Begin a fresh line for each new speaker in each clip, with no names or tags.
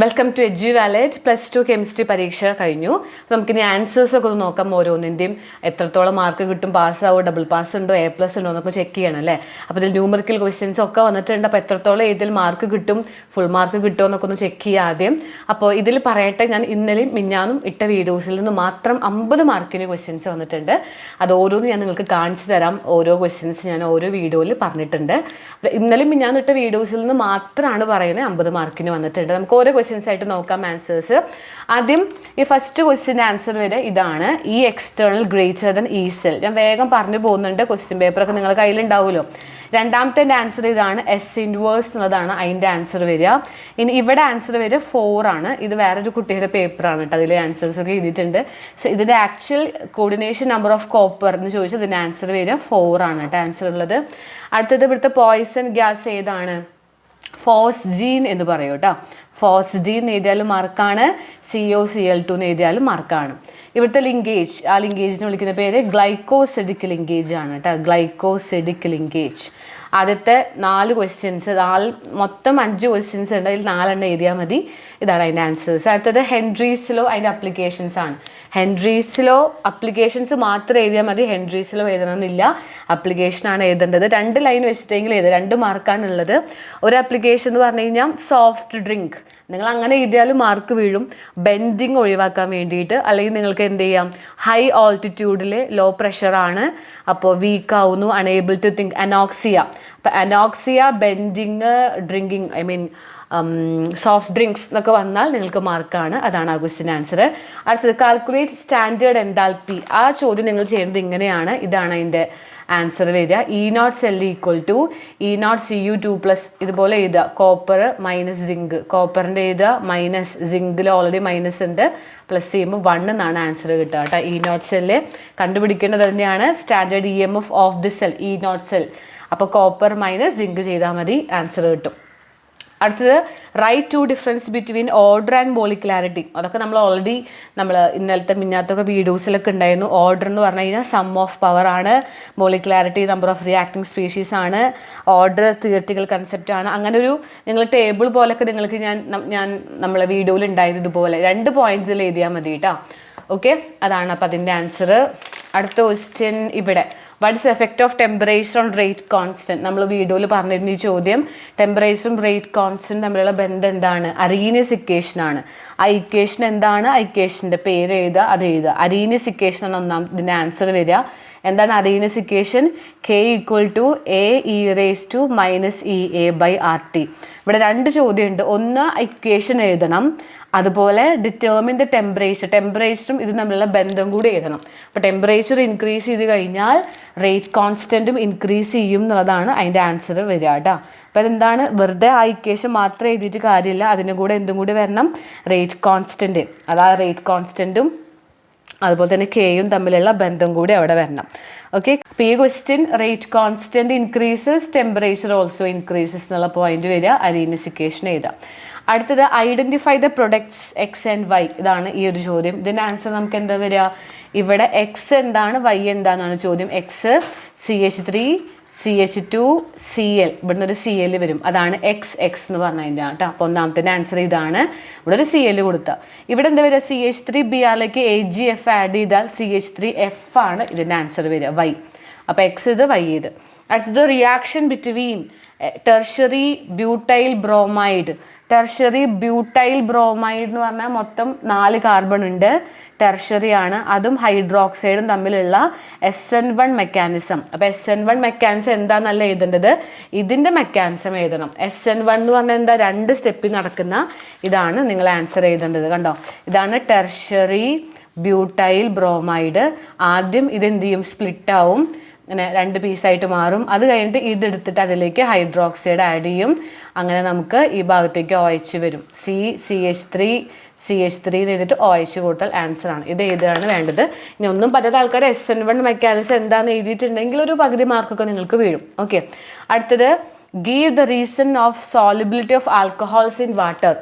Welcome to edu wallet plus two chemistry പരീക്ഷ കഴിഞ്ഞു. നമുക്കിനി ആൻസേഴ്സ് ഒക്കെ ഒന്ന് നോക്കാം ഓരോന്നിന്റെയും എത്രത്തോളം മാർക്ക് കിട്ടും പാസ് ആവും ഡബിൾ പാസ് ഉണ്ടോ എ പ്ലസ് ഉണ്ടോ എന്നൊക്കെ ചെക്ക് ചെയ്യണം അല്ലേ? അപ്പോൾ ഇതിൽ ന്യൂമറിക്കൽ ക്വസ്റ്റ്യൻസ് ഒക്കെ വന്നിട്ടുണ്ട്. അപ്പോൾ എത്രത്തോളം ഇതിൽ മാർക്ക് കിട്ടും ഫുൾ മാർക്ക് കിട്ടുമോ എന്നൊക്കെ ഒന്ന് ചെക്ക് ചെയ്യുക ആദ്യം. അപ്പോൾ ഇതിൽ പറയട്ടെ ഞാൻ ഇന്നലെയും മിഞ്ഞാന്നും ഇട്ട വീഡിയോസിൽ നിന്ന് മാത്രം അമ്പത് മാർക്കിന് ക്വസ്റ്റ്യൻസ് വന്നിട്ടുണ്ട്. അത് ഓരോന്ന് ഞാൻ നിങ്ങൾക്ക് കാണിച്ചു തരാം. ഓരോ ക്വസ്റ്റ്യൻസ് ഞാൻ ഓരോ വീഡിയോയിൽ പറഞ്ഞിട്ടുണ്ട്. അപ്പോൾ ഇന്നലെയും മിഞ്ഞാന്നും ഇട്ട വീഡിയോസിൽ നിന്ന് മാത്രമാണ് പറയുന്നത് അമ്പത് മാർക്കിന് വന്നിട്ടുണ്ട്. നമുക്ക് ഓരോ ക്വസ്റ്റ്യൻസ് ആയിട്ട് നോക്കാം ആൻസേഴ്സ് ആദ്യം ഈ ഫസ്റ്റ് ക്വസ്റ്റ്യന്റെ ആൻസർ വരെ ഇതാണ്. E external greater than E cell ഞാൻ വേഗം പറഞ്ഞു പോകുന്നുണ്ട് ക്വസ്റ്റ്യൻ പേപ്പറൊക്കെ നിങ്ങളുടെ കയ്യിലുണ്ടാവുമല്ലോ. രണ്ടാമത്തെ ആൻസർ ഇതാണ് എസ് ഇൻവേഴ്സ് എന്നുള്ളതാണ് അതിന്റെ ആൻസർ വരിക. ഇനി ഇവിടെ ആൻസർ വരിക ഫോർ ആണ്. ഇത് വേറൊരു കുട്ടിയുടെ പേപ്പറാണ് കേട്ടോ. അതിലെ ആൻസേഴ്സ് ഒക്കെ എഴുതിയിട്ടുണ്ട്. സോ ഇതിന്റെ actual coordination number of copper എന്ന് ചോദിച്ചാൽ ഇതിന്റെ ആൻസർ വരിക. ഫോർ ആണ് കേട്ടോ ആൻസർ ഉള്ളത്. അടുത്തത് ഇവിടുത്തെ പോയിസൺ ഗ്യാസ് ഏതാണ്? ഫോസ് ജീൻ എന്ന് പറയും കേട്ടോ. ഫോസ് ഡി എന്ന് എഴുതിയാലും മാർക്കാണ് C O C L two എന്ന് എഴുതിയാലും മാർക്കാണ്. ഇവിടുത്തെ ലിങ്കേജ് ആ ലിങ്കേജിനെ വിളിക്കുന്ന പേര് ഗ്ലൈക്കോസെഡിക് ലിങ്കേജ് ആണ് കേട്ടോ ഗ്ലൈക്കോസെഡിക് ലിങ്കേജ് ആദ്യത്തെ നാല് ക്വസ്റ്റ്യൻസ് നാല് മൊത്തം അഞ്ച് ക്വസ്റ്റ്യൻസ് ഉണ്ട്. അതിൽ നാലെണ്ണം എഴുതിയാൽ മതി. ഇതാണ് അതിന്റെ ആൻസേഴ്സ് അടുത്തത് ഹെൻഡ്രീസിലോ അതിന്റെ അപ്ലിക്കേഷൻസ് ആണ്. ഹെൻഡ്രീസിലോ അപ്ലിക്കേഷൻസ് മാത്രം എഴുതിയാൽ മതി. ഹെൻഡ്രീസിലോ എഴുതണമെന്നില്ല. അപ്ലിക്കേഷനാണ് എഴുതേണ്ടത്. രണ്ട് ലൈൻ വെച്ചിട്ടെങ്കിൽ എഴുതുക രണ്ട് മാർക്കാണുള്ളത് ഒരു അപ്ലിക്കേഷൻ എന്ന് പറഞ്ഞു കഴിഞ്ഞാൽ സോഫ്റ്റ് ഡ്രിങ്ക് നിങ്ങൾ അങ്ങനെ എഴുതിയാലും മാർക്ക് വീഴും. ബെൻഡിങ് ഒഴിവാക്കാൻ വേണ്ടിയിട്ട് അല്ലെങ്കിൽ നിങ്ങൾക്ക് എന്ത് ചെയ്യാം? ഹൈ ഓൾട്ടിറ്റ്യൂഡിൽ ലോ പ്രഷറാണ് അപ്പോൾ വീക്ക് ആവുന്നു അണേബിൾ ടു തിങ്ക് അനോക്സിയ അപ്പോൾ anoxia bending drinking I mean soft drinks എന്നൊക്കെ വന്നാൽ നിങ്ങൾക്ക് മാർക്കാണ് അതാണ് ആ ക്വസ്റ്റിൻ ആൻസർ അടുത്തത് കാൽക്കുലേറ്റ് സ്റ്റാൻഡേർഡ് എൻതാൽപ്പി ആ ചോദ്യം നിങ്ങൾ ചെയ്യുന്നത് ഇങ്ങനെയാണ്. ഇതാണ് അതിന്റെ ആൻസർ വരിക. E nought cell equal to E nought C U two plus ഇതുപോലെ എഴുതുക. കോപ്പർ മൈനസ് സിങ്ക് കോപ്പറിന്റെ എഴുതുക. മൈനസ് സിങ്കിൽ ഓൾറെഡി മൈനസ് ഉണ്ട്. പ്ലസ് ചെയ്യുമ്പോൾ വൺ എന്നാണ് ആൻസർ കിട്ടുക കേട്ടോ. ഇ നോട്ട് സെല്ല് കണ്ടുപിടിക്കേണ്ടത് തന്നെയാണ്. Standard E M F of the cell E nought cell അപ്പോൾ കോപ്പർ മൈനസ് സിങ്ക് ചെയ്താൽ മതി. ആൻസർ കിട്ടും. അടുത്തത് write two difference between order and molecularity അതൊക്കെ നമ്മൾ ഓൾറെഡി നമ്മൾ ഇന്നലത്തെ മിന്നാത്തൊക്കെ വീഡിയോസിലൊക്കെ ഉണ്ടായിരുന്നു. ഓർഡർ എന്ന് പറഞ്ഞു കഴിഞ്ഞാൽ സം ഓഫ് പവർ ആണ്. Molecularity number of reacting species ആണ്. ഓർഡർ തിയറട്ടിക്കൽ കൺസെപ്റ്റ് ആണ്. അങ്ങനെ ഒരു നിങ്ങൾ ടേബിൾ പോലൊക്കെ നിങ്ങൾക്ക് ഞാൻ ഞാൻ നമ്മളെ വീഡിയോയിൽ ഉണ്ടായത് ഇതുപോലെ. രണ്ട് പോയിന്റ്സിൽ എഴുതിയാൽ മതി കേട്ടോ. ഓക്കെ അതാണ് അപ്പം അതിന്റെ ആൻസർ അടുത്ത ക്വസ്റ്റ്യൻ ഇവിടെ. What is effect of temperature on rate constant നമ്മൾ വീഡിയോയിൽ പറഞ്ഞിരുന്ന ഈ ചോദ്യം ടെമ്പറേച്ചറും റേറ്റ് കോൺസ്റ്റന്റ് തമ്മിലുള്ള ബന്ധം എന്താണ്? അറീനിയസ് ഇക്വേഷൻ ആണ്. ആ ഇക്വേഷൻ എന്താണ്? ആ ഇക്വേഷന്റെ പേര് എഴുതുക അത് എഴുതുക. അറീനിയസ് ഇക്വേഷൻ ആണ് ഒന്നാം ഇതിന്റെ ആൻസർ വരിക. എന്താണ് Arrhenius equation K equal to A E raise to minus E A by R T ഇവിടെ രണ്ട് ചോദ്യമുണ്ട്. ഒന്ന് ഇക്വേഷൻ എഴുതണം. അതുപോലെ ഡിറ്റർമിൻ ദ ടെമ്പറേച്ചർ ടെമ്പറേച്ചറും ഇത് തമ്മിലുള്ള ബന്ധം കൂടി എഴുതണം. അപ്പോൾ ടെമ്പറേച്ചർ ഇൻക്രീസ് ചെയ്ത് കഴിഞ്ഞാൽ റേറ്റ് കോൺസ്റ്റന്റും ഇൻക്രീസ് ചെയ്യും എന്നുള്ളതാണ് അതിന്റെ ആൻസർ വരിക കേട്ടോ അപ്പോൾ അതെന്താണ് വെറുതെ ആ ഇക്വേഷൻ മാത്രം എഴുതിയിട്ട് കാര്യമില്ല. അതിനും കൂടെ എന്തും കൂടി വരണം. റേറ്റ് കോൺസ്റ്റന്റ് അതാ റേറ്റ് കോൺസ്റ്റന്റും അതുപോലെ തന്നെ കെയും തമ്മിലുള്ള ബന്ധം കൂടി അവിടെ വരണം. ഓക്കെ അപ്പോൾ ഈ question rate constant increases temperature also increases എന്നുള്ള പോയിന്റ് വരിക. അരീനിസിക്കേഷൻ എഴുതാം. അടുത്തത് identify the products X and Y ഇതാണ് ഈ ഒരു ചോദ്യം. ഇതിന്റെ ആൻസർ നമുക്ക് എന്താ വരിക? ഇവിടെ എക്സ് എന്താണ് വൈ എന്താണെന്നാണ് ചോദ്യം. X C H three C H two C L ഇവിടുന്ന് ഒരു സി എൽ വരും. അതാണ് എക്സ് എക്സ് എന്ന് പറഞ്ഞു കഴിഞ്ഞാൽ കേട്ടോ അപ്പോൾ ഒന്നാമത്തെ ആൻസർ ഇതാണ്. ഇവിടെ ഒരു സി എൽ കൊടുത്ത. ഇവിടെ എന്താ വരിക? സി എച്ച് ത്രീ ബി ആറിലേക്ക് എ ജി എഫ് ആഡ് ചെയ്താൽ സി എച്ച് ത്രീ എഫ് ആണ് ഇതിന്റെ ആൻസർ വരിക. വൈ അപ്പോൾ എക്സ് ഇത് വൈ ഇത്. അടുത്തത് reaction between tertiary butyl bromide tertiary butyl bromide എന്ന് പറഞ്ഞാൽ മൊത്തം നാല് കാർബൺ ഉണ്ട്. ടെർഷറി ആണ്. അതും ഹൈഡ്രോക്സൈഡും തമ്മിലുള്ള എസ് എൻ വൺ മെക്കാനിസം അപ്പോൾ എസ് എൻ വൺ മെക്കാനിസം എന്താണെന്നല്ല എഴുതേണ്ടത്? ഇതിന്റെ മെക്കാനിസം എഴുതണം. എസ് എൻ വൺ എന്ന് പറഞ്ഞാൽ എന്താ? രണ്ട് സ്റ്റെപ്പിൽ നടക്കുന്ന ഇതാണ് നിങ്ങൾ ആൻസർ എഴുതേണ്ടത്. കണ്ടോ? ഇതാണ് ടെർഷറി ബ്യൂട്ടൈൽ ബ്രോമൈഡ്. ആദ്യം ഇതെന്ത് ചെയ്യും? സ്പ്ലിറ്റ് ആവും. ഇങ്ങനെ രണ്ട് പീസായിട്ട് മാറും. അത് കഴിഞ്ഞിട്ട് ഇതെടുത്തിട്ട് അതിലേക്ക് ഹൈഡ്രോക്സൈഡ് ആഡ് ചെയ്യും. അങ്ങനെ നമുക്ക് ഈ ഭാഗത്തേക്ക് ഒ എച്ച് വരും. C C H three C H three എഴുതിയിട്ട് ഒ എച്ച് കൂട്ടൽ ആൻസർ ആണ്. ഇത് ഏതാണ് വേണ്ടത്? ഇനി ഒന്നും പറ്റാത്ത ആൾക്കാർ എസ് എൻ വൺ മെക്കാനിസം എന്താണെന്ന് എഴുതിയിട്ടുണ്ടെങ്കിൽ ഒരു പകുതി മാർക്കൊക്കെ നിങ്ങൾക്ക് വീഴും. ഓക്കെ അടുത്തത് give the reason of solubility of alcohols in water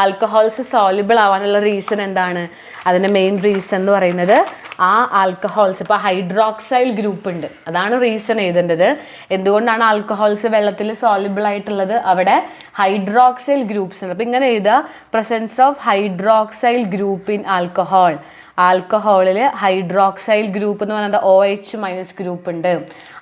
alcohols soluble ആവാനുള്ള റീസൺ എന്താണ്? അതിന്റെ മെയിൻ റീസൺ എന്ന് പറയുന്നത് ആ ആൽക്കഹോൾസ് ഇപ്പോൾ ഹൈഡ്രോക്സൈൽ ഗ്രൂപ്പ് ഉണ്ട്. അതാണ് റീസൺ എഴുതേണ്ടത്. എന്തുകൊണ്ടാണ് ആൽക്കഹോൾസ് വെള്ളത്തിൽ സോളിബിൾ ആയിട്ടുള്ളത്? അവിടെ ഹൈഡ്രോക്സൈൽ ഗ്രൂപ്പ്സ് ഉണ്ട്. അപ്പോൾ ഇങ്ങനെ എഴുതുക. Presence of hydroxyl group in alcohol ആൽക്കഹോളിൽ hydroxyl group എന്ന് പറയുന്നത് ഒ എച്ച് മൈനസ് ഗ്രൂപ്പ് ഉണ്ട്.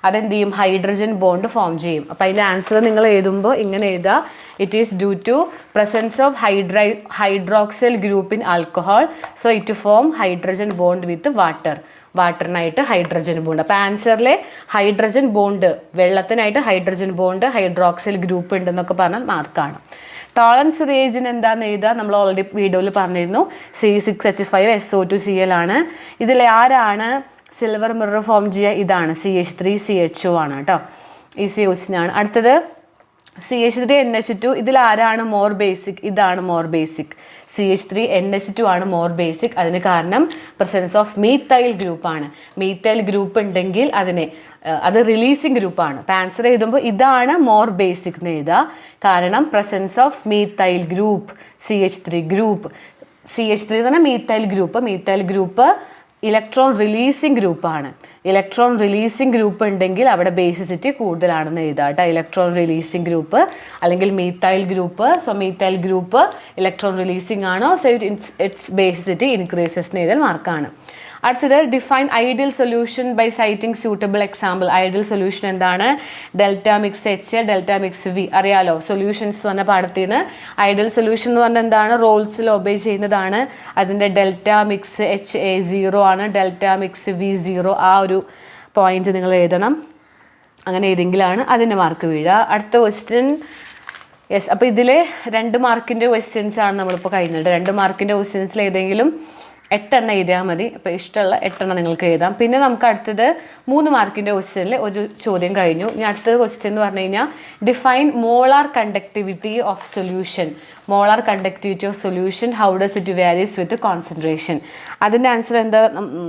അതെന്ത് ചെയ്യും? ഹൈഡ്രജൻ ബോണ്ട് ഫോം ചെയ്യും. അപ്പോൾ അതിന്റെ ആൻസർ നിങ്ങൾ എഴുതുമ്പോൾ ഇങ്ങനെ എഴുതുക. It is due to presence of hydro hydroxyl group in alcohol so it form hydrogen bond with water വാട്ടറിനായിട്ട് hydrogen bond അപ്പോൾ ആൻസറിലെ ഹൈഡ്രജൻ ബോണ്ട് വെള്ളത്തിനായിട്ട് ഹൈഡ്രജൻ ബോണ്ട് ഹൈഡ്രോക്സൈൽ ഗ്രൂപ്പ് ഉണ്ടെന്നൊക്കെ പറഞ്ഞാൽ മാർക്കാണ് ടോളൻസ് റിയേജിന് എന്താണെന്ന് എഴുതുക നമ്മൾ ഓൾറെഡി വീഡിയോയിൽ പറഞ്ഞിരുന്നു. C six H five S O two C L ആണ്. ഇതിൽ ആരാണ്? സിൽവർ മിറർ ഫോം ചെയ്യുക ഇതാണ്. C H three C H O ആണ് കേട്ടോ ഈ സി ആണ്. അടുത്തത് C H three N H two ഇതിൽ ആരാണ് മോർ ബേസിക് ഇതാണ് more basic C H three N H two ആണ് മോർ ബേസിക് അതിന് കാരണം പ്രസൻസ് ഓഫ് മീത്തൈൽ ഗ്രൂപ്പാണ് മീത്തൈൽ ഗ്രൂപ്പ് ഉണ്ടെങ്കിൽ അതിനെ അത് റിലീസിങ് ഗ്രൂപ്പാണ്. അപ്പം ആൻസർ എഴുതുമ്പോൾ ഇതാണ് മോർ ബേസിക് എന്ന് എഴുതുക. കാരണം presence of methyl group C H three group C H three എന്ന് methyl group methyl group electron releasing ഗ്രൂപ്പാണ് ഇലക്ട്രോൺ റിലീസിങ് ഗ്രൂപ്പ് ഉണ്ടെങ്കിൽ അവിടെ ബേസിസിറ്റി കൂടുതലാണെന്ന് എഴുതാം കേട്ടോ. ഇലക്ട്രോൺ റിലീസിങ് ഗ്രൂപ്പ് അല്ലെങ്കിൽ methyl group so methyl group electron releasing ആണോ? So it's it's basicity increases എന്ന് എഴുതാൻ മാർക്കാണ് അടുത്തത് define ideal solution by citing suitable example ideal solution എന്താണ്? Delta mix H delta mix V അറിയാലോ? സൊല്യൂഷൻസ് പറഞ്ഞ പാഠത്തിൽ നിന്ന് ഐഡിയൽ സൊല്യൂഷൻ എന്ന് പറഞ്ഞാൽ എന്താണ് റോൾസിൽ ഒബേ ചെയ്യുന്നതാണ്. അതിന്റെ delta mix H a zero ആണ്. ഡെൽറ്റ മിക്സ് വി സീറോ ആ ഒരു പോയിന്റ് നിങ്ങൾ എഴുതണം. അങ്ങനെ ഏതെങ്കിലാണ് അതിന്റെ മാർക്ക് വീഴുക. അടുത്ത ക്വസ്റ്റ്യൻ യെസ് അപ്പോൾ ഇതിൽ രണ്ട് മാർക്കിന്റെ ക്വസ്റ്റ്യൻസ് ആണ് നമ്മളിപ്പോൾ കഴിഞ്ഞത്. രണ്ട് മാർക്കിന്റെ ക്വസ്റ്റ്യൻസിൽ ഏതെങ്കിലും എട്ടെണ്ണം എഴുതിയാൽ മതി. അപ്പോൾ ഇഷ്ടമുള്ള എട്ടെണ്ണം നിങ്ങൾക്ക് എഴുതാം. പിന്നെ നമുക്ക് അടുത്തത് മൂന്ന് മാർക്കിന്റെ ക്വസ്റ്റ്യനിൽ ഒരു ചോദ്യം കഴിഞ്ഞു. ഇനി അടുത്തത് ക്വസ്റ്റ്യൻ എന്ന് പറഞ്ഞു കഴിഞ്ഞാൽ define molar conductivity of solution molar conductivity of solution how does it varies with concentration അതിന്റെ ആൻസർ എന്താ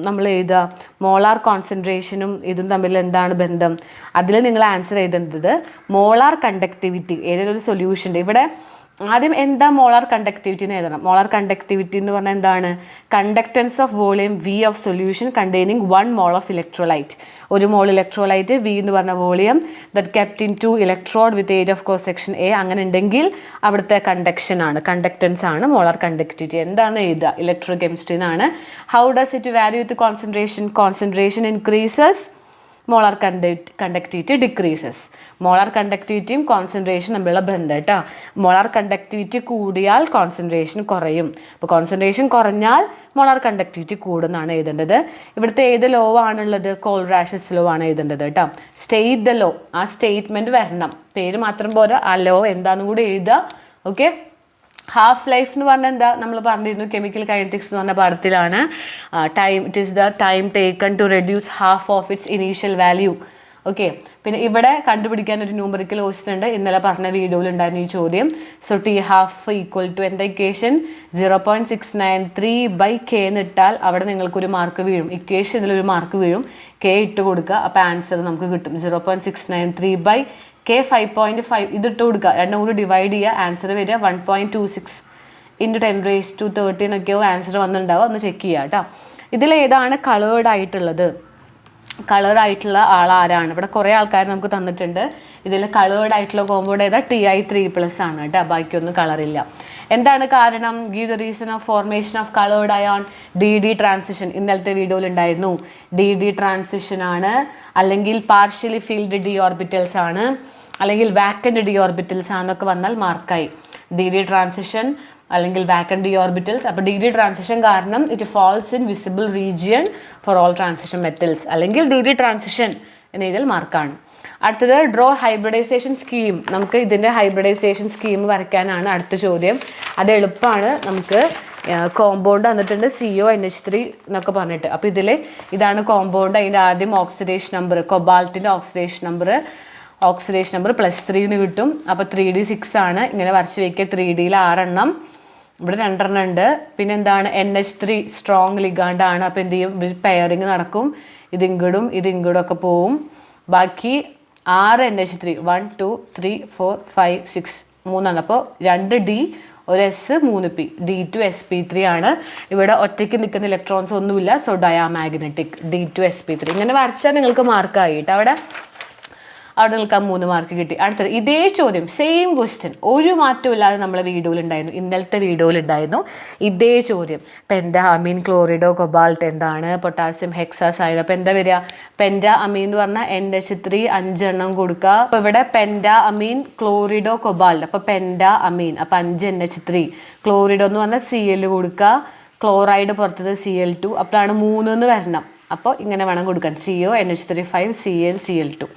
നമ്മൾ എഴുതുക മോളാർ കോൺസെൻട്രേഷനും ഇതും തമ്മിൽ എന്താണ് ബന്ധം? അതിൽ നിങ്ങൾ ആൻസർ എഴുതേണ്ടത് മോളാർ കണ്ടക്ടിവിറ്റി ഏതെങ്കിലും ഒരു സൊല്യൂഷന്റെ ഇവിടെ ആദ്യം എന്താ മോളാർ കണ്ടക്ടിവിറ്റി എന്ന് എഴുതണം. മോളാർ കണ്ടക്ടിവിറ്റി എന്ന് പറഞ്ഞാൽ എന്താണ്? Conductance of volume V of solution containing one mole of electrolyte ഒരു മോൾ ഇലക്ട്രോലൈറ്റ് വി എന്ന് പറഞ്ഞ volume that kept in two electrode with area of cross section A അങ്ങനെ ഉണ്ടെങ്കിൽ അവിടുത്തെ കണ്ടക്ഷൻ ആണ്. കണ്ടക്ടൻസ് ആണ് മോളാർ കണ്ടക്ടിവിറ്റി എന്താണ് എഴുതുക? ഇലക്ട്രോ കെമിസ്ട്രി എന്നാണ് how does it value with concentration concentration increases molar conduct conductivity decreases molar കണ്ടക്ടിവിറ്റിയും കോൺസെൻട്രേഷൻ തമ്മിലുള്ള ബന്ധം കേട്ടോ മോളാർ കണ്ടക്ടിവിറ്റി കൂടിയാൽ കോൺസെൻട്രേഷൻ കുറയും. അപ്പോൾ കോൺസെൻട്രേഷൻ കുറഞ്ഞാൽ മോളാർ കണ്ടക്ടിവിറ്റി കൂടുന്നാണ് എഴുതേണ്ടത്. ഇവിടുത്തെ ഏത് ലോ ആണുള്ളത്? കോൾ റാഷസ് ലോ ആണ് എഴുതേണ്ടത് കേട്ടോ സ്റ്റേറ്റ് ദ ലോ ആ സ്റ്റേറ്റ്മെന്റ് വരണം. പേര് മാത്രം പോരാ. ആ ലോ എന്താണെന്ന് കൂടി എഴുതുക. ഓക്കെ ഹാഫ് ലൈഫ് എന്ന് പറഞ്ഞാൽ എന്താ? നമ്മൾ പറഞ്ഞിരുന്നു കെമിക്കൽ കൈനറ്റിക്സ് എന്ന് പറഞ്ഞ പാഠത്തിലാണ് time it is the time taken to reduce half of its initial value okay പിന്നെ ഇവിടെ കണ്ടുപിടിക്കാൻ ഒരു ന്യൂമറിക്കൽ ഉണ്ട്. ഇന്നലെ പറഞ്ഞ വീഡിയോയിൽ ഉണ്ടായിരുന്ന ഈ ചോദ്യം. So T half equal to എന്റെ equation zero point six nine three by K എന്ന് ഇട്ടാൽ അവിടെ നിങ്ങൾക്കൊരു മാർക്ക് വീഴും. ഇക്വേഷനിൽ ഒരു മാർക്ക് വീഴും. കെ ഇട്ട് കൊടുക്കുക. അപ്പോൾ ആൻസർ നമുക്ക് കിട്ടും. Zero point six nine three by K five point five ഇതിട്ട് കൊടുക്കുക രണ്ടും കൂടി ഡിവൈഡ് ചെയ്യുക. ആൻസർ വരിക. One point two six into ten raise to thirteen എന്നൊക്കെയോ ആൻസർ വന്നിട്ടുണ്ടാവുക. ഒന്ന് ചെക്ക് ചെയ്യുക കേട്ടോ. ഇതിലേതാണ് കളേർഡ് ആയിട്ടുള്ളത്? കളർ ആയിട്ടുള്ള ആൾ ആരാണ്? ഇവിടെ കുറേ ആൾക്കാർ നമുക്ക് തന്നിട്ടുണ്ട്. ഇതിൽ കളേർഡ് ആയിട്ടുള്ള കോമ്പൗണ്ട് ഏതാ? ടി ഐ ത്രീ പ്ലസ് ആണ് കേട്ടോ. ബാക്കിയൊന്നും കളറില്ല എന്താണ് കാരണം? Give the reason of formation of coloured ion D D transition ഇന്നലത്തെ വീഡിയോയിൽ ഉണ്ടായിരുന്നു. ഡി ഡി ട്രാൻസിഷൻ ആണ്. അല്ലെങ്കിൽ പാർഷ്യലി ഫീൽഡ് ഡി ഓർബിറ്റൽസ് ആണ്. അല്ലെങ്കിൽ വാക്കൻഡ് ഡി ഓർബിറ്റൽസ് ആണെന്നൊക്കെ വന്നാൽ മാർക്കായി ഡി ഡി ട്രാൻസിഷൻ അല്ലെങ്കിൽ വാക്കൻ ഡി ഓർബിറ്റൽസ് അപ്പോൾ ഡി ഡി ട്രാൻസിഷൻ കാരണം it falls in visible region for all transition metals അല്ലെങ്കിൽ ഡി ഡി ട്രാൻസിഷൻ എന്ന ഇതിൽ മാർക്കാണ് അടുത്തത് ഡ്രോ ഹൈബ്രിഡൈസേഷൻ സ്കീം നമുക്ക് ഇതിന്റെ ഹൈബ്രിഡൈസേഷൻ സ്കീം വരയ്ക്കാനാണ് അടുത്ത ചോദ്യം. അത് എളുപ്പമാണ് നമുക്ക് കോമ്പൗണ്ട് വന്നിട്ടുണ്ട് C O N H three എന്നൊക്കെ പറഞ്ഞിട്ട്. അപ്പോൾ ഇതിൽ ഇതാണ് കോമ്പൗണ്ട് അതിന്റെ ആദ്യം oxidation number കൊബാൾട്ടിന്റെ oxidation number oxidation number plus ത്രീന്ന് കിട്ടും. അപ്പോൾ ത്രീ ഡി സിക്സ് ആണ്. ഇങ്ങനെ വരച്ച് വയ്ക്കുക ത്രീ ഡിയിൽ ആറെണ്ണം. ഇവിടെ രണ്ടെണ്ണം ഉണ്ട്. പിന്നെ എന്താണ്? എൻ എച്ച് ത്രീ സ്ട്രോങ് ലിഗാണ്ടാണ് അപ്പോൾ എന്ത് ചെയ്യും? പെയറിങ് നടക്കും. ഇത് ഇങ്ങടും ഇത് ഇങ്ങടും ഒക്കെ പോവും. ബാക്കി ആറ് N H three one two three four five six മൂന്നെണ്ണം. അപ്പോൾ രണ്ട് ഡി ഒരു എസ് മൂന്ന് P D two S P three ആണ്. ഇവിടെ ഒറ്റയ്ക്ക് നിൽക്കുന്ന ഇലക്ട്രോൺസ് ഒന്നുമില്ല. So diamagnetic D two S P three ഇങ്ങനെ വരച്ചാൽ നിങ്ങൾക്ക് മാർക്കായിട്ട് അവിടെ? അവിടെ നിൽക്കാൻ മൂന്ന് മാർക്ക് കിട്ടി. അടുത്തത് ഇതേ ചോദ്യം സെയിം ക്വസ്റ്റ്യൻ ഒരു മാറ്റവും ഇല്ലാതെ നമ്മളെ വീഡിയോയിൽ ഉണ്ടായിരുന്നു ഇന്നലത്തെ വീഡിയോയിൽ ഉണ്ടായിരുന്നു ഇതേ ചോദ്യം പെൻഡ അമീൻ ക്ലോറിഡോ കൊബാൾട്ട് എന്താണ്? പൊട്ടാസ്യം ഹെക്സാസൈൻ അപ്പോൾ എന്താ വരിക? പെൻഡ അമീൻ എന്ന് പറഞ്ഞാൽ എൻ എച്ച് ത്രീ അഞ്ചെണ്ണം കൊടുക്കുക. അപ്പോൾ ഇവിടെ പെൻഡ അമീൻ ക്ലോറിഡോ കൊബാൾട്ട് അപ്പോൾ പെൻഡ അമീൻ അപ്പോൾ അഞ്ച് എൻ എച്ച് ത്രീ ക്ലോറിഡോ എന്ന് പറഞ്ഞാൽ സി എൽ കൊടുക്കുക. ക്ലോറൈഡ് പുറത്തത് സി എൽ ടു അപ്പോഴാണ് മൂന്ന് എന്ന് വരണം. അപ്പോൾ ഇങ്ങനെ വേണം കൊടുക്കാൻ. C O N H three five C L C L two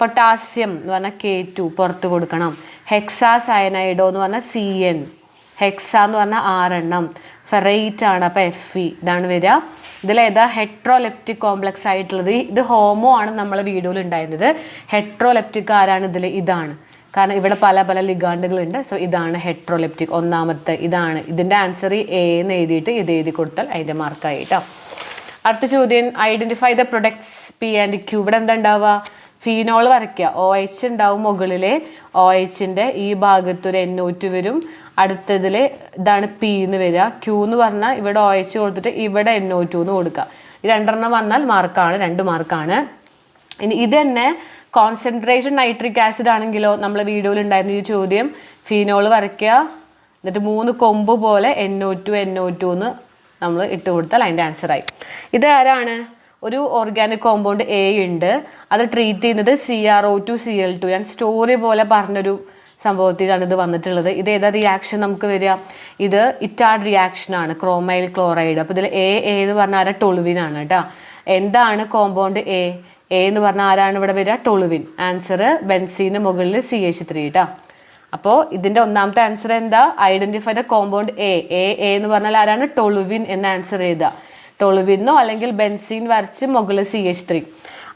potassium എന്ന് പറഞ്ഞാൽ കെ ടു പുറത്ത് കൊടുക്കണം. ഹെക്സാ സയനൈഡോ എന്ന് പറഞ്ഞാൽ സി എൻ. ഹെക്സ എന്ന് പറഞ്ഞാൽ ആറെണ്ണം. ഫെറൈറ്റ് ആണ് അപ്പോൾ എഫ് ഇ ഇതാണ് വരിക. ഏതാ? ഹെട്രോലെപ്റ്റിക് കോംപ്ലക്സ് ആയിട്ടുള്ളത്. ഇത് ഹോമോ ആണ് നമ്മൾ വീഡിയോയിൽ ഉണ്ടായിരുന്നത്. ഹെട്രോലെപ്റ്റിക് ആരാണ്? ഇതിൽ ഇതാണ്. കാരണം ഇവിടെ പല പല ലിഗാണ്ടുകളുണ്ട് സോ ഇതാണ് ഹെട്രോലെപ്റ്റിക് ഒന്നാമത്തെ ഇതാണ്. ഇതിന്റെ ആൻസർ എ എന്ന് എഴുതിയിട്ട് ഇത് എഴുതി കൊടുത്താൽ അതിന്റെ മാർക്കായിട്ടോ അടുത്ത ചോദ്യം identify the products P and Q ഇവിടെ എന്താ ഉണ്ടാവുക? ഫീനോൾ വരയ്ക്കുക. ഒ എച്ച് ഉണ്ടാവും മുകളിൽ ഒ എച്ചിന്റെ ഈ ഭാഗത്തൊരു എൻ വരും. അടുത്തതിൽ ഇതാണ് പി എന്ന് വരിക. ക്യൂ എന്ന് പറഞ്ഞാൽ ഇവിടെ ഒ എച്ച് കൊടുത്തിട്ട് ഇവിടെ എൻ ഒ ടു എന്ന് കൊടുക്കുക രണ്ടെണ്ണം വന്നാൽ മാർക്കാണ് രണ്ട് മാർക്കാണ് ഇനി ഇത് തന്നെ കോൺസെൻട്രേഷൻ നൈട്രിക് ആസിഡ് ആണെങ്കിലോ നമ്മളെ വീഡിയോയിൽ ഉണ്ടായിരുന്ന ഈ ചോദ്യം. ഫീനോൾ വരയ്ക്കുക. എന്നിട്ട് മൂന്ന് കൊമ്പ് പോലെ N O two N two എന്ന് നമ്മൾ ഇട്ട് കൊടുത്താൽ അതിന്റെ ആൻസറായി ഇത് ആരാണ്? ഒരു ഓർഗാനിക് കോമ്പൗണ്ട് എ ഉണ്ട്. അത് ട്രീറ്റ് ചെയ്യുന്നത് C R O two C L two ഞാൻ സ്റ്റോറി പോലെ പറഞ്ഞൊരു സംഭവത്തിലാണ് ഇത് വന്നിട്ടുള്ളത്. ഇത് ഏതാ റിയാക്ഷൻ നമുക്ക് വരിക? ഇത് ഇറ്റാഡ് റിയാക്ഷൻ ആണ് ക്രോമൈൽ ക്ലോറൈഡ് അപ്പോൾ ഇതിൽ എ എ എന്ന് പറഞ്ഞാൽ ആരാ? ടൊളുവിനാണ് കേട്ടോ. എന്താണ് കോമ്പൗണ്ട് എ എ എന്ന് പറഞ്ഞാൽ ആരാണ് ഇവിടെ വരിക? ടൊളുവിൻ ആൻസർ ബെൻസീന് മുകളിൽ സി എച്ച് ത്രീ കേട്ടോ അപ്പോൾ ഇതിന്റെ ഒന്നാമത്തെ ആൻസർ എന്താ? Identify the compound A A A എന്ന് പറഞ്ഞാൽ ആരാണ്? ടൊളുവിൻ എന്ന ആൻസർ എഴുതുക. ടൊളുവിനോ അല്ലെങ്കിൽ ബെൻസീൻ വരച്ച് മുകളിൽ C H three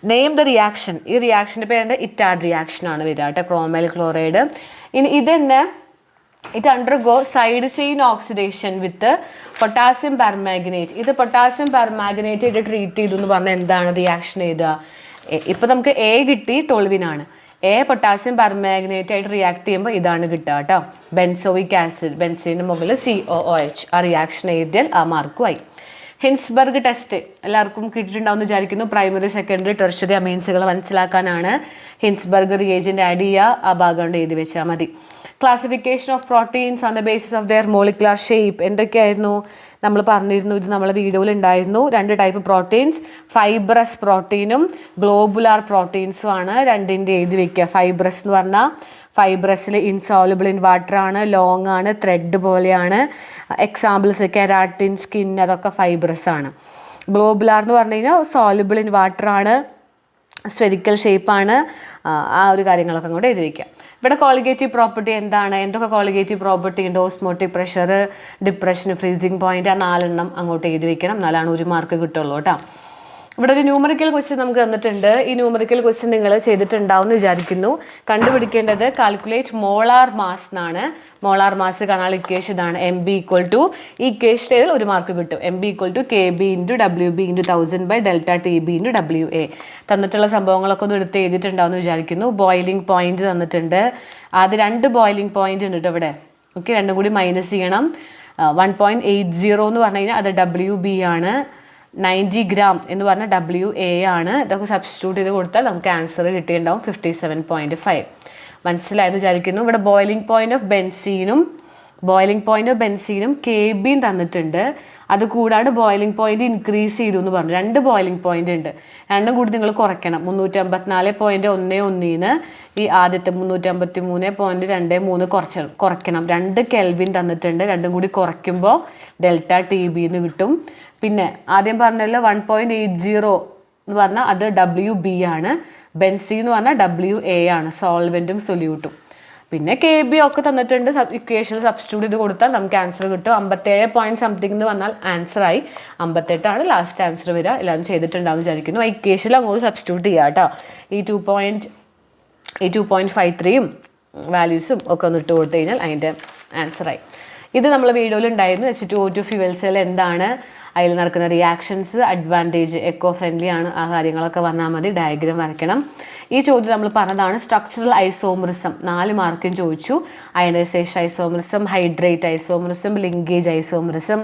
name the reaction ഈ റിയാക്ഷന്റെ പേരുണ്ട് ഇറ്റാഡ് റിയാക്ഷൻ ആണ് വരിക കേട്ടോ. ക്രോമൈൽ ക്ലോറൈഡ് ഇനി ഇതന്നെ it undergo side chain oxidation with potassium permanganate ഇത് പൊട്ടാസ്യം പെർമാഗ്നേറ്റ് ഇത് ട്രീറ്റ് ചെയ്തു എന്ന് പറഞ്ഞാൽ എന്താണ് റിയാക്ഷൻ ചെയ്തത് ഇപ്പം നമുക്ക് എ കിട്ടി ടോൾവിനാണ് എ പൊട്ടാസ്യം പെർമാഗ്നേറ്റ് ആയിട്ട് റിയാക്ട് ചെയ്യുമ്പോൾ ഇതാണ് കിട്ടുക കേട്ടോ. ബെൻസോയിക് ആസിഡ് ബെൻസിന് മുകളിൽ സി ഒ ഒ എച്ച് ആ റിയാക്ഷൻ എഴുതിയാൽ ആ മാർക്കുമായി ഹിൻസ്ബർഗ് ടെസ്റ്റ് എല്ലാവർക്കും കിട്ടിയിട്ടുണ്ടാവും വിചാരിക്കുന്നു. പ്രൈമറി സെക്കൻഡറി ടെർഷറി അമീൻസുകൾ മനസ്സിലാക്കാനാണ് ഹിൻസ്ബർഗ് റിയേജന്റ് ആഡ് ചെയ്യുക. ആ ഭാഗം കൊണ്ട് എഴുതി വെച്ചാൽ മതി. Classification of proteins on the basis of their molecular shape എന്തൊക്കെയായിരുന്നു? നമ്മൾ പറഞ്ഞിരുന്നു ഇത് നമ്മളെ വീഡിയോയിൽ ഉണ്ടായിരുന്നു. രണ്ട് ടൈപ്പ് പ്രോട്ടീൻസ് ഫൈബ്രസ് പ്രോട്ടീനും ഗ്ലോബുലാർ പ്രോട്ടീൻസും ആണ് രണ്ടിന്റെ എഴുതി വയ്ക്കുക ഫൈബ്രസ് എന്ന് പറഞ്ഞാൽ ഫൈബ്രസിൽ ഇൻസോലബിൾ ഇൻ വാട്ടർ ആണ് ലോങ് ആണ് ത്രെഡ് പോലെയാണ്. എക്സാമ്പിൾസ് കെരാട്ടിൻ സ്കിൻ അതൊക്കെ ഫൈബ്രസ് ആണ്. ഗ്ലോബുലാർ എന്ന് പറഞ്ഞു കഴിഞ്ഞാൽ സോലിബിൾ ഇൻ വാട്ടർ ആണ് സ്ഫെരിക്കൽ ഷേപ്പാണ് ആ ഒരു കാര്യങ്ങളൊക്കെ കൂടെ എഴുതി വയ്ക്കുക ഇവിടെ കോളിഗേറ്റീവ് പ്രോപ്പർട്ടി എന്താണ്? എന്തൊക്കെ കോളിഗേറ്റീവ് പ്രോപ്പർട്ടി ഉണ്ട്? Osmotic pressure depression freezing point ആ നാലെണ്ണം അങ്ങോട്ട് എഴുതി വയ്ക്കണം നാലാണ് ഒരു മാർക്ക് കിട്ടുള്ളൂ കേട്ടോ. ഇവിടെ ഒരു ന്യൂമറിക്കൽ ക്വസ്റ്റ്യൻ നമുക്ക് തന്നിട്ടുണ്ട്. ഈ ന്യൂമറിക്കൽ ക്വസ്റ്റ്യൻ നിങ്ങൾ ചെയ്തിട്ടുണ്ടാവും എന്ന് വിചാരിക്കുന്നു. കണ്ടുപിടിക്കേണ്ടത് കാൽക്കുലേറ്റ് മോളാർ മാസ് എന്നാണ്. മോളാർ മാസ് കാണാൻ ഇക്വേഷൻ ഇതാണ്. എം ബി ഈക്വൽ ടു ഈ ഇക്വേഷൻ ഒരു മാർക്ക് കിട്ടും. M B equal to K B into W B into thousand by delta T B into W A തന്നിട്ടുള്ള സംഭവങ്ങളൊക്കെ ഒന്ന് എടുത്ത് എഴുതിയിട്ടുണ്ടാവും എന്ന് വിചാരിക്കുന്നു. ബോയിലിംഗ് പോയിന്റ് തന്നിട്ടുണ്ട്. അത് രണ്ട് ബോയിലിംഗ് പോയിന്റ് ഉണ്ട് കേട്ടോ ഇവിടെ. ഓക്കെ രണ്ടും കൂടി മൈനസ് ചെയ്യണം. വൺ പോയിന്റ് എയ്റ്റ് സീറോ എന്ന് പറഞ്ഞു കഴിഞ്ഞാൽ അത് ഡബ്ല്യു ബി ആണ്. നയന്റി ഗ്രാം എന്ന് പറഞ്ഞാൽ ഡബ്ല്യു എ ആണ്. ഇതൊക്കെ സബ്സ്റ്റിറ്റ്യൂട്ട് ചെയ്ത് കൊടുത്താൽ നമുക്ക് ആൻസർ കിട്ടിയിട്ടുണ്ടാവും ഫിഫ്റ്റി സെവൻ പോയിന്റ് ഫൈവ് മനസ്സിലായെന്ന് വിചാരിക്കുന്നു. ഇവിടെ ബോയിലിംഗ് പോയിന്റ് ഓഫ് ബെൻസീനും ബോയിലിംഗ് പോയിന്റ് ഓഫ് ബെൻസീനും കെ ബിയും തന്നിട്ടുണ്ട്. അത് കൂടാണ്ട് ബോയിലിംഗ് പോയിന്റ് ഇൻക്രീസ് ചെയ്തു എന്ന് പറഞ്ഞു. രണ്ട് ബോയിലിംഗ് പോയിന്റ് ഉണ്ട്. രണ്ടും കൂടി നിങ്ങൾ കുറയ്ക്കണം. മുന്നൂറ്റി അമ്പത്തിനാല് പോയിന്റ് ഒന്ന് ഒന്നിന്ന് ഈ ആദ്യത്തെ മുന്നൂറ്റി അമ്പത്തി മൂന്ന് പോയിന്റ് രണ്ട് മൂന്ന് കുറച്ച് കുറയ്ക്കണം. രണ്ട് കെൽവിൻ തന്നിട്ടുണ്ട്. രണ്ടും കൂടി കുറയ്ക്കുമ്പോൾ ഡെൽറ്റ ടി ബി എന്ന് കിട്ടും. പിന്നെ ആദ്യം പറഞ്ഞല്ലോ വൺ പോയിന്റ് എയ്റ്റ് സീറോ എന്ന് പറഞ്ഞാൽ അത് ഡബ്ല്യു ബി ആണ്. ബെൻസി എന്ന് പറഞ്ഞാൽ ഡബ്ല്യു എ ആണ്. സോൾവെന്റും സൊല്യൂട്ടും പിന്നെ കെ ബി ഒക്കെ തന്നിട്ടുണ്ട്. ഇക്വേഷൻ സബ്സ്റ്റിറ്റ്യൂട്ട് ചെയ്ത് കൊടുത്താൽ നമുക്ക് ആൻസർ കിട്ടും. അമ്പത്തേഴ് പോയിന്റ് സംതിങ് എന്ന് പറഞ്ഞാൽ ആൻസറായി അമ്പത്തെട്ടാണ് ലാസ്റ്റ് ആൻസർ വരിക. എല്ലാവരും ചെയ്തിട്ടുണ്ടാവും വിചാരിക്കുന്നു. ആ ഇക്വേഷനിൽ അങ്ങോട്ട് സബ്സ്റ്റിറ്റ്യൂട്ട് ചെയ്യുക കേട്ടോ. ഈ ടു പോയിന്റ് ഈ ടു പോയിന്റ് ഫൈവ് ത്രീയും വാല്യൂസും ഒക്കെ ഒന്ന് ഇട്ട് കൊടുത്തു കഴിഞ്ഞാൽ അതിന്റെ ആൻസറായി. ഇത് നമ്മൾ വീഡിയോയിൽ ഉണ്ടായിരുന്നു. H two O two fuel cell എന്താണ്? അതിൽ നടക്കുന്ന റിയാക്ഷൻസ് അഡ്വാന്റേജ് എക്കോ ഫ്രണ്ട്ലി ആണ്. ആ കാര്യങ്ങളൊക്കെ വന്നാൽ മതി. ഡയഗ്രാം വരയ്ക്കണം. ഈ ചോദ്യം നമ്മൾ പറഞ്ഞതാണ് സ്ട്രക്ചറൽ ഐസോമറിസം നാല് മാർക്കും ചോദിച്ചു. Ionisation isomerism hydrate isomerism linkage isomerism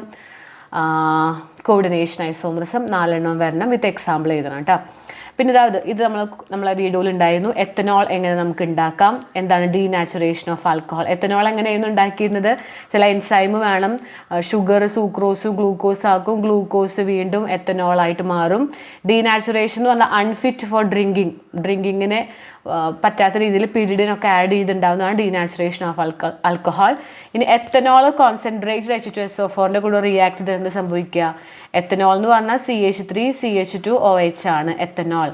coordination isomerism നാലെണ്ണം വരണം. വിത്ത് എക്സാമ്പിൾ എഴുതണം കേട്ടോ. പിന്നെ ഇതായത് ഇത് നമ്മൾ നമ്മളെ വീഡിയോയിൽ ഉണ്ടായിരുന്നു. എത്തനോൾ എങ്ങനെ നമുക്ക് ഉണ്ടാക്കാം? എന്താണ് ഡീനാച്ചുറേഷൻ ഓഫ് ആൽക്കഹോൾ എത്തനോൾ എങ്ങനെയായിരുന്നു ഉണ്ടാക്കിയിരുന്നത്? ചില എൻസൈമ് വേണം. ഷുഗർ സൂക്രോസ് ഗ്ലൂക്കോസ് ആക്കും. ഗ്ലൂക്കോസ് വീണ്ടും എത്തനോൾ ആയിട്ട് മാറും. ഡീനാച്ചുറേഷൻ എന്ന് പറഞ്ഞാൽ അൺഫിറ്റ് ഫോർ ഡ്രിങ്കിങ് ഡ്രിങ്കിങ്ങിനെ പറ്റാത്ത രീതിയിൽ പിരീഡിനൊക്കെ ആഡ് ചെയ്തിട്ടുണ്ടാവുന്നതാണ് ഡീനാച്ചുറേഷൻ ഓഫ് ആൽക്ക ആൽക്കഹോൾ ഇനി ethanol concentrated H two S O ഫോറിന്റെ കൂടെ റിയാക്ട് ചെയ്ത് എന്ത് സംഭവിക്കുക? എത്തനോൾ എന്ന് പറഞ്ഞാൽ C H three C H two O H ആണ് എത്തനോൾ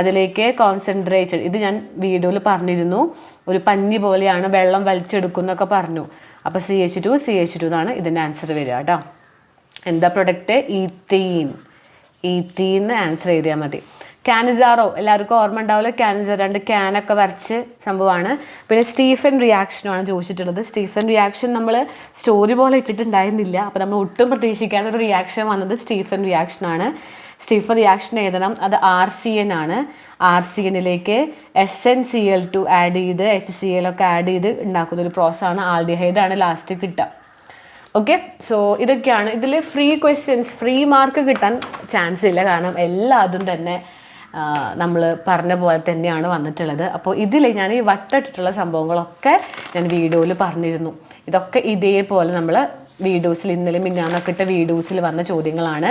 അതിലേക്ക് കോൺസെൻട്രേറ്റഡ് ഇത് ഞാൻ വീഡിയോയിൽ പറഞ്ഞിരുന്നു. ഒരു പഞ്ഞി പോലെയാണ് വെള്ളം വലിച്ചെടുക്കുന്നൊക്കെ പറഞ്ഞു. അപ്പോൾ C H two C H two എന്നാണ് ഇതിന്റെ ആൻസർ വരിക കേട്ടോ എന്താ പ്രൊഡക്റ്റ് ഈത്തീൻ ഈത്തീൻ ആൻസർ ചെയ്താൽ മതി. കാനിസാറോ എല്ലാവർക്കും ഓർമ്മ ഉണ്ടാവില്ല കാനിസർ രണ്ട് ക്യാനൊക്കെ വരച്ച് സംഭവമാണ്. പിന്നെ സ്റ്റീഫൻ റിയാക്ഷനുമാണ് ചോദിച്ചിട്ടുള്ളത്. സ്റ്റീഫൻ റിയാക്ഷൻ നമ്മൾ സ്റ്റോറി പോലെ ഇട്ടിട്ടുണ്ടായിരുന്നില്ല. അപ്പോൾ നമ്മൾ ഒട്ടും പ്രതീക്ഷിക്കാത്ത ഒരു റിയാക്ഷൻ വന്നത് സ്റ്റീഫൻ റിയാക്ഷനാണ് സ്റ്റീഫൻ റിയാക്ഷൻ എഴുതണം. അത് ആർ സി എൻ ആണ്. ആർ സി എന്നിലേക്ക് S N C L two add ചെയ്ത് എച്ച് സി എൽ ഒക്കെ ആഡ് ചെയ്ത് ഉണ്ടാക്കുന്ന ഒരു പ്രോസസ്സാണ് ആൽഡിഹൈഡാണ് ലാസ്റ്റ് കിട്ടുക. ഓക്കെ സോ ഇതൊക്കെയാണ്. ഇതിൽ ഫ്രീ ക്വസ്റ്റ്യൻസ് ഫ്രീ മാർക്ക് കിട്ടാൻ ചാൻസ് ഇല്ല. കാരണം എല്ലാതും തന്നെ നമ്മൾ പറഞ്ഞ പോലെ തന്നെയാണ് വന്നിട്ടുള്ളത്. അപ്പോൾ ഇതിൽ ഞാൻ ഈ വട്ടിട്ടുള്ള സംഭവങ്ങളൊക്കെ ഞാൻ വീഡിയോയിൽ പറഞ്ഞിരുന്നു. ഇതൊക്കെ ഇതേപോലെ നമ്മൾ വീഡിയോസിൽ ഇന്നലെ മിന്നാന്നൊക്കെ ഇട്ട വീഡിയോസിൽ വന്ന ചോദ്യങ്ങളാണ്.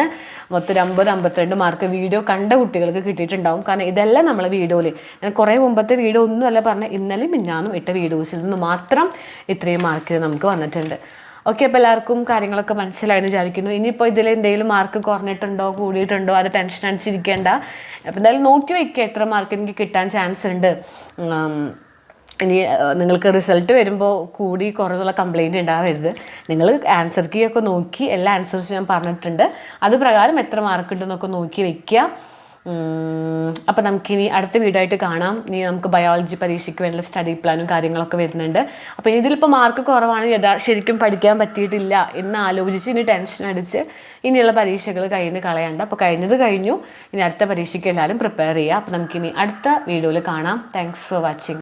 മൊത്തം ഒരു അമ്പത് അമ്പത്തിരണ്ട് മാർക്ക് വീഡിയോ കണ്ട കുട്ടികൾക്ക് കിട്ടിയിട്ടുണ്ടാവും. കാരണം ഇതെല്ലാം നമ്മൾ വീഡിയോയിൽ ഞാൻ കുറേ മുമ്പത്തെ വീഡിയോ ഒന്നുമല്ല പറഞ്ഞ ഇന്നലെ മിന്നാന്നും ഇട്ട വീഡിയോസിൽ നിന്ന് മാത്രം ഇത്രയും മാർക്ക് നമുക്ക് വന്നിട്ടുണ്ട്. ഓക്കെ അപ്പോൾ എല്ലാവർക്കും കാര്യങ്ങളൊക്കെ മനസ്സിലായെന്ന് വിചാരിക്കുന്നു. ഇനിയിപ്പോൾ ഇതിൽ എന്തെങ്കിലും മാർക്ക് കുറഞ്ഞിട്ടുണ്ടോ കൂടിയിട്ടുണ്ടോ അത് ടെൻഷൻ അടിച്ചിരിക്കേണ്ട. അപ്പോൾ എന്തായാലും നോക്കി വയ്ക്കുക എത്ര മാർക്ക് എനിക്ക് കിട്ടാൻ ചാൻസ് ഉണ്ട്. ഇനി നിങ്ങൾക്ക് റിസൾട്ട് വരുമ്പോൾ കൂടി കുറവുള്ള കംപ്ലൈന്റ് ഉണ്ടാവരുത്. നിങ്ങൾ ആൻസർ കീ ഒക്കെ നോക്കി എല്ലാ ആൻസേഴ്സും ഞാൻ പറഞ്ഞിട്ടുണ്ട്. അത് പ്രകാരം എത്ര മാർക്ക് ഉണ്ടെന്നൊക്കെ നോക്കി വെക്കുക അപ്പം നമുക്കിനി അടുത്ത വീഡിയോ ആയിട്ട് കാണാം. ഇനി നമുക്ക് ബയോളജി പരീക്ഷയ്ക്ക് വേണ്ട സ്റ്റഡി പ്ലാനും കാര്യങ്ങളൊക്കെ വരുന്നുണ്ട്. അപ്പോൾ ഇതിലിപ്പോൾ മാർക്ക് കുറവാണ്. യഥാ ശരിക്കും പഠിക്കാൻ പറ്റിയിട്ടില്ല എന്ന് ആലോചിച്ച് ഇനി ടെൻഷൻ അടിച്ച് ഇനിയുള്ള പരീക്ഷകൾ കയ്യിൽ നിന്ന് കളയണ്ട. അപ്പോൾ കഴിഞ്ഞത് കഴിഞ്ഞു. ഇനി അടുത്ത പരീക്ഷയ്ക്ക് എല്ലാവരും പ്രിപ്പയർ ചെയ്യുക. അപ്പോൾ നമുക്കിനി അടുത്ത വീഡിയോയിൽ കാണാം. Thanks for watching